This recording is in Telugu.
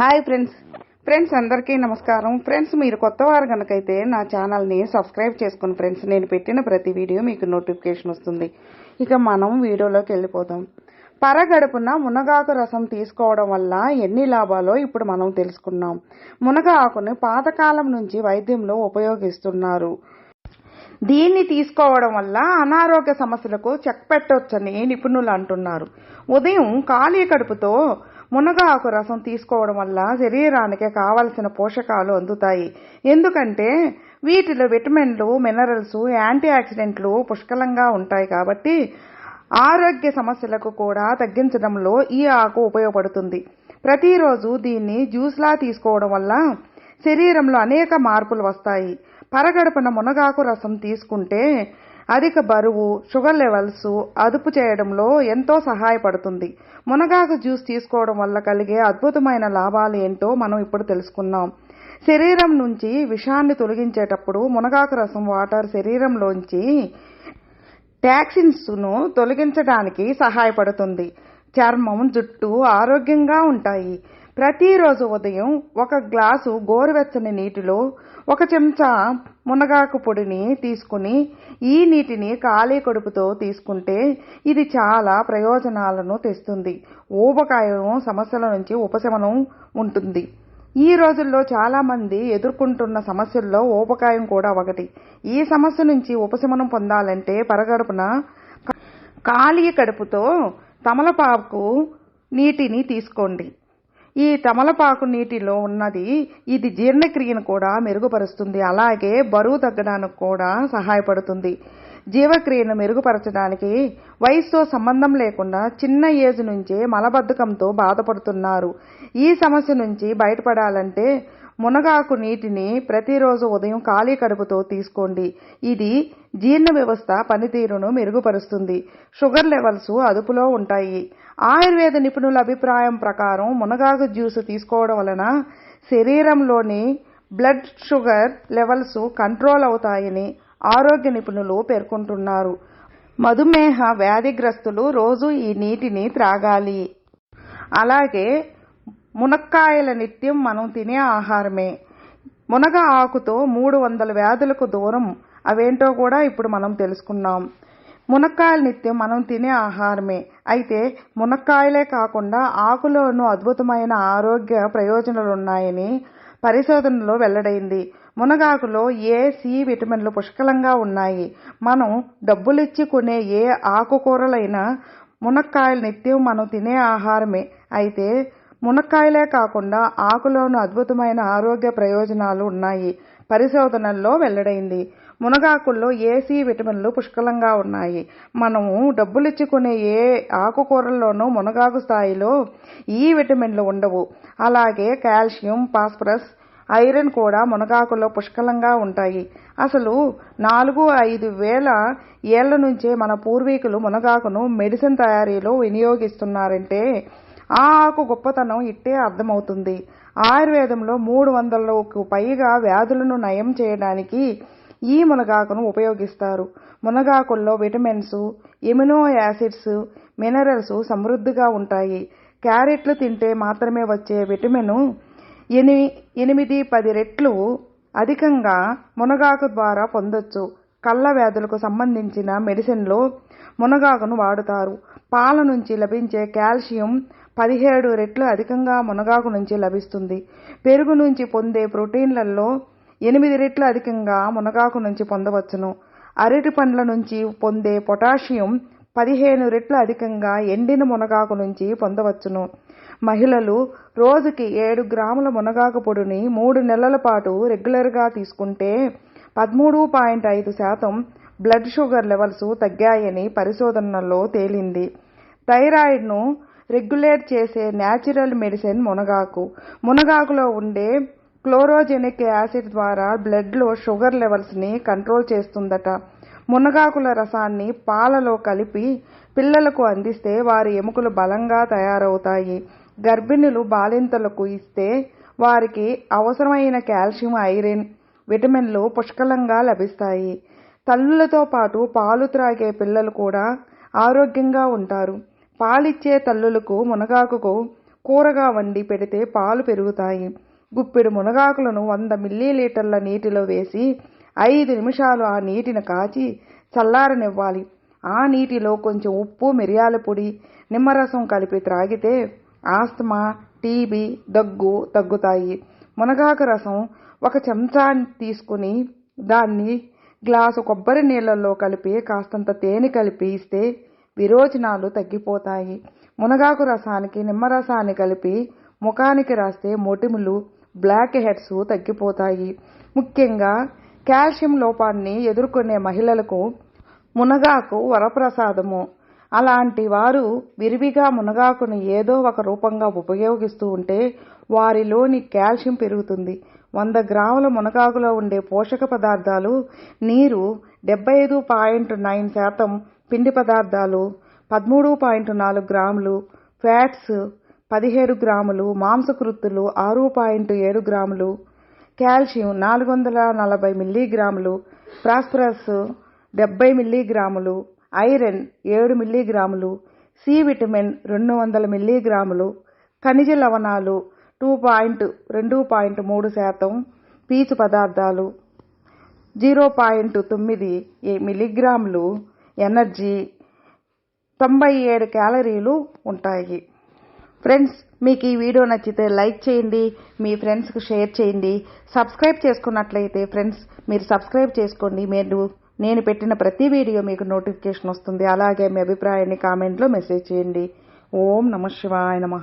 Hi friends. ఫ్రెండ్స్ అందరికీ నమస్కారం. ఫ్రెండ్స్ మీరు కొత్త వారు కనుకైతే నా ఛానల్ని సబ్స్క్రైబ్ చేసుకుని ఫ్రెండ్స్ నేను పెట్టిన ప్రతి వీడియో మీకు నోటిఫికేషన్ వస్తుంది. ఇక మనం వీడియోలోకి వెళ్ళిపోదాం. పరగడుపున మునగాకు రసం తీసుకోవడం వల్ల ఎన్ని లాభాలో ఇప్పుడు మనం తెలుసుకున్నాం. మునగ ఆకును పాతకాలం నుంచి వైద్యంలో ఉపయోగిస్తున్నారు. దీన్ని తీసుకోవడం వల్ల అనారోగ్య సమస్యలకు చెక్ పెట్టొచ్చని నిపుణులు అంటున్నారు. ఉదయం ఖాళీ కడుపుతో మునగ ఆకు రసం తీసుకోవడం వల్ల శరీరానికి కావలసిన పోషకాలు అందుతాయి. ఎందుకంటే వీటిలో విటమిన్లు మినరల్స్ యాంటీ ఆక్సిడెంట్లు పుష్కలంగా ఉంటాయి కాబట్టి ఆరోగ్య సమస్యలకు కూడా తగ్గించడంలో ఈ ఆకు ఉపయోగపడుతుంది. ప్రతిరోజు దీన్ని జ్యూస్లా తీసుకోవడం వల్ల శరీరంలో అనేక మార్పులు వస్తాయి. పరగడపున మునగాకు రసం తీసుకుంటే అధిక బరువు షుగర్ లెవెల్స్ అదుపు చేయడంలో ఎంతో సహాయపడుతుంది. మునగాకు జ్యూస్ తీసుకోవడం వల్ల కలిగే అద్భుతమైన లాభాలు ఏంటో మనం ఇప్పుడు తెలుసుకుందాం. శరీరం నుంచి విషాన్ని తొలగించేటప్పుడు మునగాకు రసం వాటర్ శరీరంలోంచి టాక్సిన్స్ను తొలగించడానికి సహాయపడుతుంది. చర్మం జుట్టు ఆరోగ్యంగా ఉంటాయి. ప్రతిరోజు ఉదయం ఒక గ్లాసు గోరువెచ్చని నీటిలో ఒక చెంచా మునగాకు పొడిని తీసుకుని ఈ నీటిని ఖాళీ కడుపుతో తీసుకుంటే ఇది చాలా ప్రయోజనాలను తెస్తుంది. ఊబకాయం సమస్యల నుంచి ఉపశమనం ఉంటుంది. ఈ రోజుల్లో చాలామంది ఎదుర్కొంటున్న సమస్యల్లో ఊబకాయం కూడా ఒకటి. ఈ సమస్య నుంచి ఉపశమనం పొందాలంటే పరగడుపున ఖాళీ కడుపుతో తమలపాకు నీటిని తీసుకోండి. ఈ తమలపాకు నీటిలో ఉన్నది ఇది జీర్ణక్రియను కూడా మెరుగుపరుస్తుంది. అలాగే బరువు తగ్గడానికి కూడా సహాయపడుతుంది. జీవక్రియను మెరుగుపరచడానికి వయసుతో సంబంధం లేకుండా చిన్న ఏజ్ నుంచే మలబద్ధకంతో బాధపడుతున్నారు. ఈ సమస్య నుంచి బయటపడాలంటే మునగాకు నీటిని ప్రతిరోజు ఉదయం ఖాళీ కడుపుతో తీసుకోండి. ఇది జీర్ణ వ్యవస్థ పనితీరును మెరుగుపరుస్తుంది. షుగర్ లెవెల్స్ అదుపులో ఉంటాయి. ఆయుర్వేద నిపుణుల అభిప్రాయం ప్రకారం మునగాకు జ్యూస్ తీసుకోవడం వలన శరీరంలోని బ్లడ్ షుగర్ లెవెల్స్ కంట్రోల్ అవుతాయని ఆరోగ్య నిపుణులు పేర్కొంటున్నారు. మధుమేహ వ్యాధిగ్రస్తులు రోజు ఈ నీటిని త్రాగాలి. అలాగే మునక్కాయల నిత్యం మనం తినే ఆహారమే. మునగ ఆకుతో మూడు వందల వ్యాధులకు దూరం అవేంటో కూడా ఇప్పుడు మనం తెలుసుకున్నాం. మునక్కాయలు నిత్యం మనం తినే ఆహారమే. అయితే మునక్కాయలే కాకుండా ఆకులోనూ అద్భుతమైన ఆరోగ్య ప్రయోజనాలు ఉన్నాయని పరిశోధనలో వెల్లడైంది. మునగాకులో ఏ సి విటమిన్లు పుష్కలంగా ఉన్నాయి? మనం డబ్బులిచ్చి కొనే ఏ ఆకుకూరలైనా మునక్కాయలు నిత్యం మనం తినే ఆహారమే. అయితే మునక్కాయలే కాకుండా ఆకులోనూ అద్భుతమైన ఆరోగ్య ప్రయోజనాలు ఉన్నాయి. పరిశోధనల్లో వెల్లడైంది. మునగాకుల్లో ఏసీ విటమిన్లు పుష్కలంగా ఉన్నాయి? మనము డబ్బులిచ్చుకునే ఏ ఆకుకూరల్లోనూ మునగాకు స్థాయిలో ఈ విటమిన్లు ఉండవు. అలాగే కాల్షియం ఫాస్ఫరస్ ఐరన్ కూడా మునగాకులో పుష్కలంగా ఉంటాయి. అసలు నాలుగు ఐదు వేల ఏళ్ళ నుంచే మన పూర్వీకులు మునగాకును మెడిసిన్ తయారీలో వినియోగిస్తున్నారంటే ఆ ఆకు గొప్పతనం ఇట్టే అర్థమవుతుంది. ఆయుర్వేదంలో మూడు వందలకు పైగా వ్యాధులను నయం చేయడానికి ఈ మునగాకును ఉపయోగిస్తారు. మునగాకుల్లో విటమిన్స్ ఎమినో యాసిడ్స్ మినరల్స్ సమృద్ధిగా ఉంటాయి. క్యారెట్లు తింటే మాత్రమే వచ్చే విటమిన్ ఎని ఎనిమిది పది రెట్లు అధికంగా మునగాకు ద్వారా పొందొచ్చు. కళ్ళ వ్యాధులకు సంబంధించిన మెడిసిన్లో మునగాకును వాడుతారు. పాల నుంచి లభించే కాల్షియం పదిహేడు రెట్లు అధికంగా మునగాకు నుంచి లభిస్తుంది. పెరుగు నుంచి పొందే ప్రోటీన్లలో ఎనిమిది రెట్లు అధికంగా మునగాకు నుంచి పొందవచ్చును. అరటి పండ్ల నుంచి పొందే పొటాషియం పదిహేను రెట్లు అధికంగా ఎండిన మునగాకు నుంచి పొందవచ్చును. మహిళలు రోజుకి ఏడు గ్రాముల మునగాకు పొడిని మూడు నెలల పాటు రెగ్యులర్గా తీసుకుంటే పదమూడు పాయింట్ ఐదు శాతం బ్లడ్ షుగర్ లెవెల్స్ తగ్గాయని పరిశోధనల్లో తేలింది. థైరాయిడ్ను రెగ్యులేట్ చేసే న్యాచురల్ మెడిసిన్ మునగాకు. మునగాకులో ఉండే క్లోరోజెనిక్ యాసిడ్ ద్వారా బ్లడ్లో షుగర్ లెవెల్స్ని కంట్రోల్ చేస్తుందట. మునగాకుల రసాన్ని పాలలో కలిపి పిల్లలకు అందిస్తే వారి ఎముకలు బలంగా తయారవుతాయి. గర్భిణులు బాలింతలకు ఇస్తే వారికి అవసరమైన కాల్షియం ఐరన్ విటమిన్లు పుష్కలంగా లభిస్తాయి. తల్లులతో పాటు పాలు త్రాగే పిల్లలు కూడా ఆరోగ్యంగా ఉంటారు. పాలిచ్చే తల్లులకు మునగాకుకు కూరగా వండి పెడితే పాలు పెరుగుతాయి. గుప్పెడు మునగాకులను వంద మిల్లీలీటర్ల నీటిలో వేసి ఐదు నిమిషాలు ఆ నీటిని కాచి చల్లారనివ్వాలి. ఆ నీటిలో కొంచెం ఉప్పు మిరియాల పొడి నిమ్మరసం కలిపి త్రాగితే ఆస్తమా టీబీ దగ్గు తగ్గుతాయి. మునగాకు రసం ఒక చెంచా తీసుకుని దాన్ని గ్లాసు కొబ్బరి నీళ్ళల్లో కలిపి కాస్తంత తేనె కలిపి ఇస్తే విరోచనాలు తగ్గిపోతాయి. మునగాకు రసానికి నిమ్మరసాన్ని కలిపి ముఖానికి రాస్తే మొటిములు బ్లాక్ హెడ్స్ తగ్గిపోతాయి. ముఖ్యంగా కాల్షియం లోపాన్ని ఎదుర్కొనే మహిళలకు మునగాకు వరప్రసాదము. అలాంటి వారు విరివిగా మునగాకును ఏదో ఒక రూపంగా ఉపయోగిస్తూ ఉంటే వారిలోని కాల్షియం పెరుగుతుంది. వంద గ్రాముల మునగాకులో ఉండే పోషక పదార్థాలు నీరు డెబ్బై ఐదు పాయింట్ నైన్ శాతం పిండి పదార్థాలు పదమూడు పాయింట్ నాలుగు గ్రాములు ఫ్యాట్స్ పదిహేడు గ్రాములు మాంసకృత్తులు ఆరు పాయింట్ ఏడు గ్రాములు కాల్షియం నాలుగు వందల నలభై మిల్లీగ్రాములు ప్రాస్పరస్ డెబ్బై మిల్లీగ్రాములు ఐరన్ ఏడు మిల్లీగ్రాములు సి విటమిన్ రెండు వందల మిల్లీగ్రాములు ఖనిజ లవణాలు టూ పాయింట్ రెండు పాయింట్ మూడు శాతం పీచు పదార్థాలు జీరో పాయింట్ తొమ్మిది మిల్లీగ్రాములు ఎనర్జీ తొంభై ఏడు క్యాలరీలు ఉంటాయి. ఫ్రెండ్స్ మీకు ఈ వీడియో నచ్చితే లైక్ చేయండి మీ ఫ్రెండ్స్కి షేర్ చేయండి. సబ్స్క్రైబ్ చేసుకున్నట్లయితే ఫ్రెండ్స్ మీరు సబ్స్క్రైబ్ చేసుకోండి. మీరు నేను పెట్టిన ప్రతి వీడియో మీకు నోటిఫికేషన్ వస్తుంది. అలాగే మీ అభిప్రాయాన్ని కామెంట్లో మెసేజ్ చేయండి. ఓం నమ శివాయ నమ.